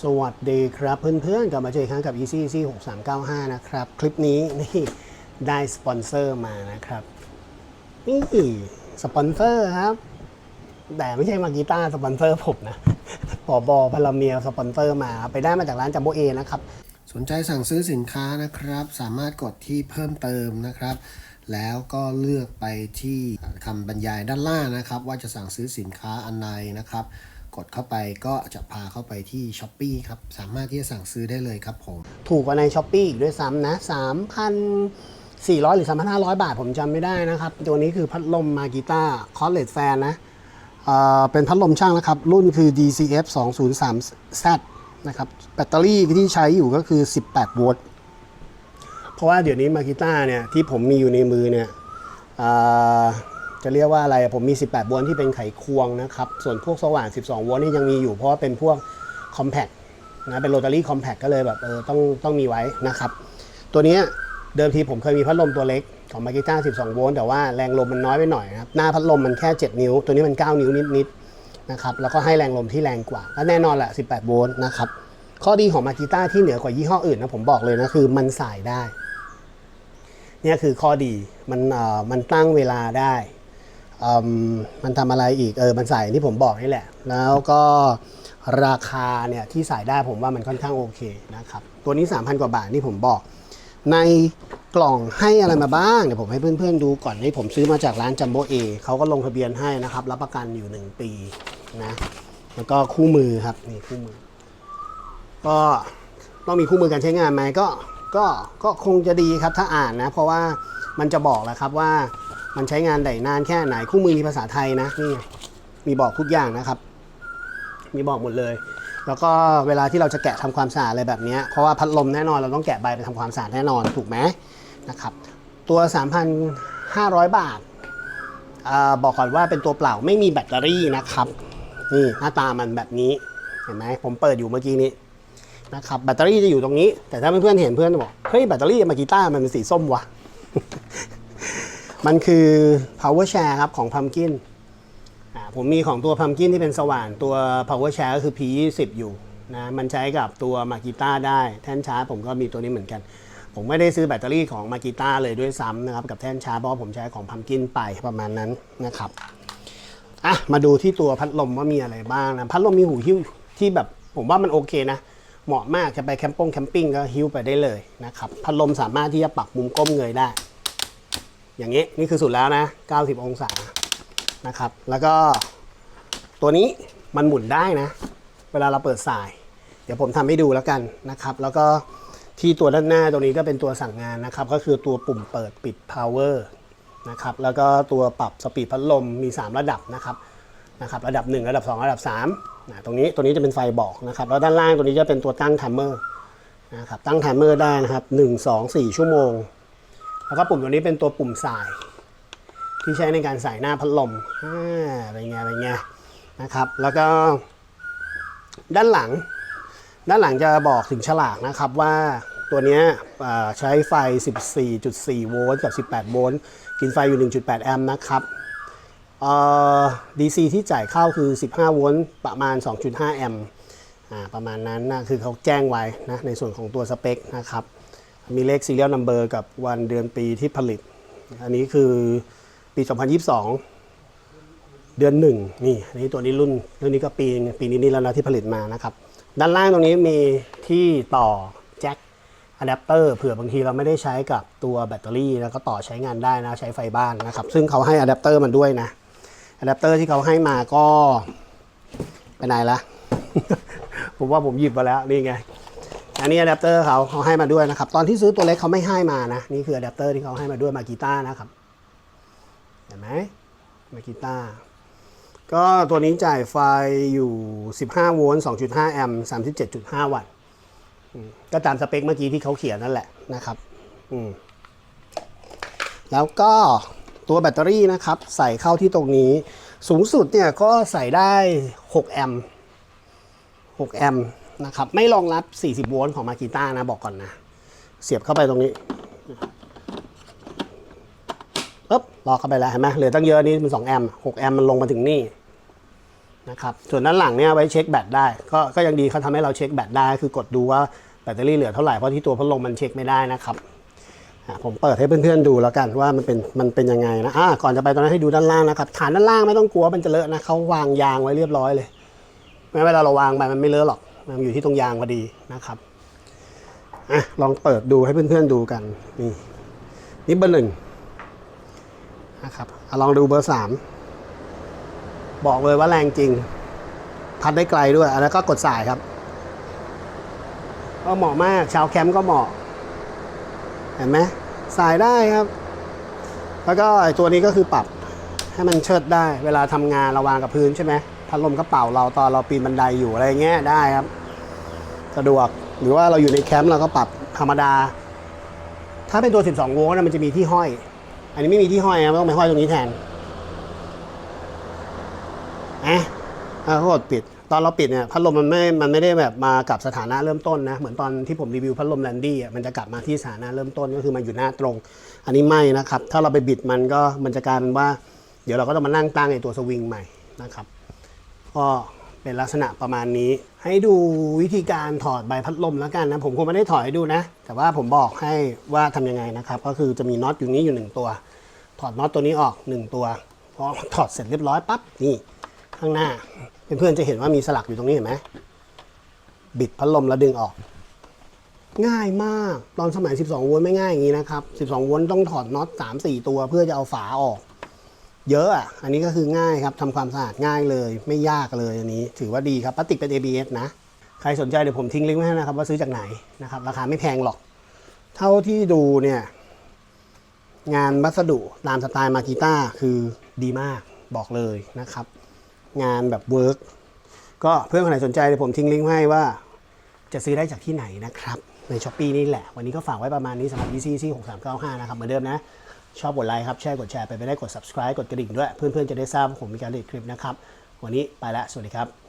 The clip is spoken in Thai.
สวัสดีครับเพื่อนๆกลับมาเจออีกครั้งกับ Easy Easy 6395 นะครับ คลิปนี้นี่ได้สปอนเซอร์มานะครับ นี่สปอนเซอร์ครับ แต่ไม่ใช่มากีตาร์สปอนเซอร์ผมนะปอบอพลเมียสปอนเซอร์มาไปได้มาจากร้านจัมโบเอนะครับ สนใจสั่งซื้อสินค้านะครับ สามารถกดที่เพิ่มเติมนะครับ แล้วก็เลือกไปที่คำบรรยายด้านล่างนะครับ ว่าจะสั่งซื้อสินค้าอันใดนะครับ กดเข้าไปก็จะพาเข้าไปที่ s h อ p e e ครับ สามารถที่จะสั่งซื้อได้เลยครับผม ถูกกว่าใน s h อ p e e อีกด้วยซ้ำนะ 3,400 หรือ 3,500 บาทผมจำไม่ได้นะครับ ตัวนี้คือพัดลมมากีตาคอ l เลตแฟนนะเเป็นพัดลมช่างนะครับ รุ่นคือ DCF 203Z นะครับ แบตเตอรี่ที่ใช้อยู่ก็คือ 18 โวลต์เพราะว่าเดี๋ยวนี้มากีตาเนี่ยที่ผมมีอยู่ในมือเนี่ย จะเรียกว่าอะไรผมมี 18 โวลต์ที่เป็นไขควงนะครับ ส่วนพวกสว่าน12 โวลต์นี่ยังมีอยู่เพราะว่าเป็นพวกคอมแพคนะเป็นโรตารี่คอมแพคก็เลยแบบเออต้องต้องมีไว้นะครับ ตัวนี้เดิมทีผมเคยมีพัดลมตัวเล็กของมากิต้า12 โวลต์แต่ว่าแรงลมมันน้อยไปหน่อยนะครับหน้าพัดลมมันแค่ 7 นิ้ว ตัวนี้มัน 9 นิ้วนิดๆนะครับแล้วก็ให้แรงลมที่แรงกว่าและแน่นอนแหละ 18 โวลต์นะครับข้อดีของมากิต้าที่เหนือกว่ายี่ห้ออื่นนะผมบอกเลยนะคือมันสายได้เนี่ยคือข้อดีมันเอ่อมันตั้งเวลาได้ มมันทำอะไรอีกเออมันใส่ที่ผมบอกนี่แหละ แล้วก็ราคาเนี่ยที่ใส่ได้ผมว่ามันค่อนข้างโอเคนะครับตัวนี้ 3,000 กว่าบาทที่ผมบอก ในกล่องให้อะไรมาบ้างเดี๋ยวผมให้เพื่อนๆดูก่อนนี่ผมซื้อมาจากร้านจัมโบเอเขาก็ลงทะเบียนให้นะครับรับประกันอยู่ 1 ปีนะแล้วก็คู่มือครับนี่คู่มือ ก็ต้องมีคู่มือการใช้งานไหมก็ก็ก็คงจะดีครับถ้าอ่านนะ เพราะว่ามันจะบอกแหละครับว่า มันใช้งานได้นานแค่ไหนคู่มือมีภาษาไทยนะนี่มีบอกทุกอย่างนะครับ มีบอกหมดเลย แล้วก็เวลาที่เราจะแกะทำความสะอาดอะไรแบบนี้เพราะว่าพัดลมแน่นอนเราต้องแกะใบไปทำความสะอาดแน่นอนถูกไหมนะครับตัว 3,500 บาทอาบอกก่อนว่าเป็นตัวเปล่าไม่มีแบตเตอรี่นะครับนี่หน้าตามันแบบนี้เห็นไหมผมเปิดอยู่เมื่อกี้นี้นะครับแบตเตอรี่จะอยู่ตรงนี้ แต่ถ้าเพื่อนๆเห็นเพื่อนจะบอกเฮ้ยแบตเตอรี่มากีตาร์มันเป็นสีส้มวะ มันคือ power share ครับของ pumpkin ผมมีของตัว pumpkin ที่เป็นสว่านตัว power share ก็คือ P20 อยู่นะมันใช้กับตัวมากีตาได้แท่นชาร์จผมก็มีตัวนี้เหมือนกัน ผมไม่ได้ซื้อแบตเตอรี่ของมากีตาเลยด้วยซ้ำนะครับ กับแท่นชาร์จเพราะผมใช้ของ pumpkin ไปประมาณนั้นนะครับอะมาดูที่ตัวพัดลมว่ามีอะไรบ้างนะพัดลมมีหูหิ้วที่แบบผมว่ามันโอเคนะ เหมาะมากจะไปแคมปงแคมปิ้งก็หิ้วไปได้เลยนะครับพัดลมสามารถที่จะปรับมุมก้มเงยได้ อย่างนี้นี่คือสุดแล้วนะ 90 องศานะครับ แล้วก็ตัวนี้มันหมุนได้นะ เวลาเราเปิดสาย เดี๋ยวผมทำให้ดูแล้วกันนะครับ แล้วก็ที่ตัวด้านหน้าตัวนี้ก็เป็นตัวสั่งงานนะครับ ก็คือตัวปุ่มเปิดปิด power นะครับ แล้วก็ตัวปรับสปีดพัดลมมี 3 ระดับนะครับนะครับ ระดับ 1 ระดับ 2 ระดับ3นะตรงนี้ตัวนี้จะเป็นไฟบอกนะครับ แล้วด้านล่างตัวนี้จะเป็นตัวตั้งไทม์เมอร์นะครับ ตั้งไทม์เมอร์ได้นะครับ 1 2 4 ชั่วโมง แล้วก็ปุ่มตัวนี้เป็นตัวปุ่มสาย ที่ใช้ในการใส่หน้าพัดลมอ่าเป็นไงเป็นไงนะครับ แล้วก็ด้านหลัง ด้านหลังจะบอกถึงฉลากนะครับว่าตัวนี้ใช้ไฟ 14.4 โวลต์กับ 18 โวลต์ กินไฟอยู่ 1.8 แอมป์นะครับเอ่อ DC ที่จ่ายเข้าคือ 15 โวลต์ประมาณ 2.5 แอมป์ประมาณนั้นนะคือเขาแจ้งไว้นะในส่วนของตัวสเปคนะครับ มีเลข serial number กับวันเดือนปีที่ผลิต อันนี้คือปี 2022 เดือนหนึ่งนี่อันนี้ตัวนี้รุ่นรุ่นนี้ก็ปีปีนี้นี่แล้วนะที่ผลิตมานะครับ ด้านล่างตรงนี้มีที่ต่อแจ็คอะแดปเตอร์เผื่อบางทีเราไม่ได้ใช้กับตัวแบตเตอรี่แล้วก็ต่อใช้งานได้นะใช้ไฟบ้านนะครับ ซึ่งเขาให้อะแดปเตอร์มันด้วยนะอะแดปเตอร์ที่เขาให้มาก็ไปไหนละ ผมว่าผมหยิบมาแล้วนี่ไง อันนี้อะแดปเตอร์เขาเขาให้มาด้วยนะครับ ตอนที่ซื้อตัวเล็กเขาไม่ให้มานะ นี่คืออะแดปเตอร์ที่เขาให้มาด้วยมากีตาร์นะครับ เห็นไหมมากีตาร์ก็ตัวนี้จ่ายไฟอยู่ 15 โวลต์ 2.5 แอมป์ 37.5 วัตต์ ก็ตามสเปคเมื่อกี้ที่เขาเขียนนั่นแหละนะครับอืแล้วก็ตัวแบตเตอรี่นะครับ ใส่เข้าที่ตรงนี้ สูงสุดเนี่ยก็ใส่ได้ 6 แอมป์ 6 แอมป์ นะครับ ไม่รองรับ 40 โวลต์ของมากีต้านะบอกก่อนนะ เสียบเข้าไปตรงนี้ปึ๊บลอกเข้าไปแล้วเห็นไหมเหลือตั้งเยอะนี่มัน2แอมป์6แอมป์มันลงมาถึงนี่นะครับส่วนด้านหลังเนี่ยไว้เช็คแบตได้ ก็ก็ยังดีเขาทำให้เราเช็คแบตได้ คือกดดูว่าแบตเตอรี่เหลือเท่าไหร่เพราะที่ตัวพัดลมมันเช็คไม่ได้นะครับผมเปิดให้เพื่อนๆดูแล้วกันว่ามันเป็นมันเป็นยังไงนะอะก่อนจะไปตอนนั้นให้ดูด้านล่างนะครับฐานด้านล่างไม่ต้องกลัวมันจะเลอะนะเขาวางยางไว้เรียบร้อยเลยแม้เวลาเราวางไปมันไม่เลอะหรอก มันอยู่ที่ตรงยางพอดีนะครับอะลองเปิดดูให้เพื่อนๆดูกัน นี่ นี่เบอร์หนึ่งนะครับอะลองดูเบอร์สามบอกเลยว่าแรงจริง พัดได้ไกลด้วย แล้วก็กดสายครับ ก็เหมาะมากชาวแคมป์ก็เหมาะ เห็นไหมสายได้ครับ แล้วก็ไอตัวนี้ก็คือปรับให้มันเชิดได้ เวลาทำงานเราวางกับพื้นใช่ไหม พัดลมกระเป๋าเราตอนเราปีนบันไดอยู่อะไรเงี้ยได้ครับ สะดวกหรือว่าเราอยู่ในแคมป์เราก็ปรับธรรมดา ถ้าเป็นตัว 12 โวลต์นะมันจะมีที่ห้อย อันนี้ไม่มีที่ห้อยนะต้องไปห้อยตรงนี้แทนอะอะเขากดปิด ตอนเราปิดเนี่ยพัดลมมันไม่ มันไม่ได้แบบมากับสถานะเริ่มต้นนะ เหมือนตอนที่ผมรีวิวพัดลมแลนดี้อะ มันจะกลับมาที่สถานะเริ่มต้นก็คือมันอยู่หน้าตรง อันนี้ไม่นะครับ ถ้าเราไปบิดมันก็มันจะกลายเป็นว่า เดี๋ยวเราก็ต้องมานั่งตั้งไอ้ตัวสวิงใหม่นะครับ ก็เป็นลักษณะประมาณนี้ ให้ดูวิธีการถอดใบพัดลมแล้วกันนะ ผมคงไม่ได้ถอดให้ดูนะ แต่ว่าผมบอกให้ว่าทำยังไงนะครับ ก็คือจะมีน็อตอยู่นี้อยู่หนึ่งตัว ถอดน็อตตัวนี้ออกหนึ่งตัวพอถอดเสร็จเรียบร้อยปั๊บนี่ข้างหน้าเพื่อนๆจะเห็นว่ามีสลักอยู่ตรงนี้เห็นไหมบิดพัดลมแล้วดึงออก ง่ายมากตอนสมัย 12โวลต์ไม่ง่ายอย่างนี้นะครับ 12โวลต์ต้องถอดน็อต3-4 ตัวเพื่อจะเอาฝาออก เยอะอะ อันนี้ก็คือง่ายครับทำความสะอาดง่ายเลย ไม่ยากเลยอันนี้ ถือว่าดีครับพลาสติกเป็น ABS นะ ใครสนใจเดี๋ยวผมทิ้งลิงก์ไว้ให้นะครับว่าซื้อจากไหนนะครับ ราคาไม่แพงหรอก เท่าที่ดูเนี่ย งานวัสดุตามสไตล์มากิต้าคือดีมากบอกเลยนะครับ งานแบบเวิร์กก็เพื่อนคนไหนสนใจเดี๋ยวผมทิ้งลิงก์ให้ว่าจะซื้อได้จากที่ไหนนะครับในช้อปปีนี่แหละ วันนี้ก็ฝากไว้ประมาณนี้สำหรับ EC ที่6395 นะครับ เหมือนเดิมนะ ชอบกดไลค์ครับแชร์กดแชร์ไปไม่ได้กด subscribe กดกระดิ่งด้วย เพื่อนๆจะได้ทราบว่าผมมีการเดคลิปนะครับ วันนี้ไปแล้ว สวัสดีครับ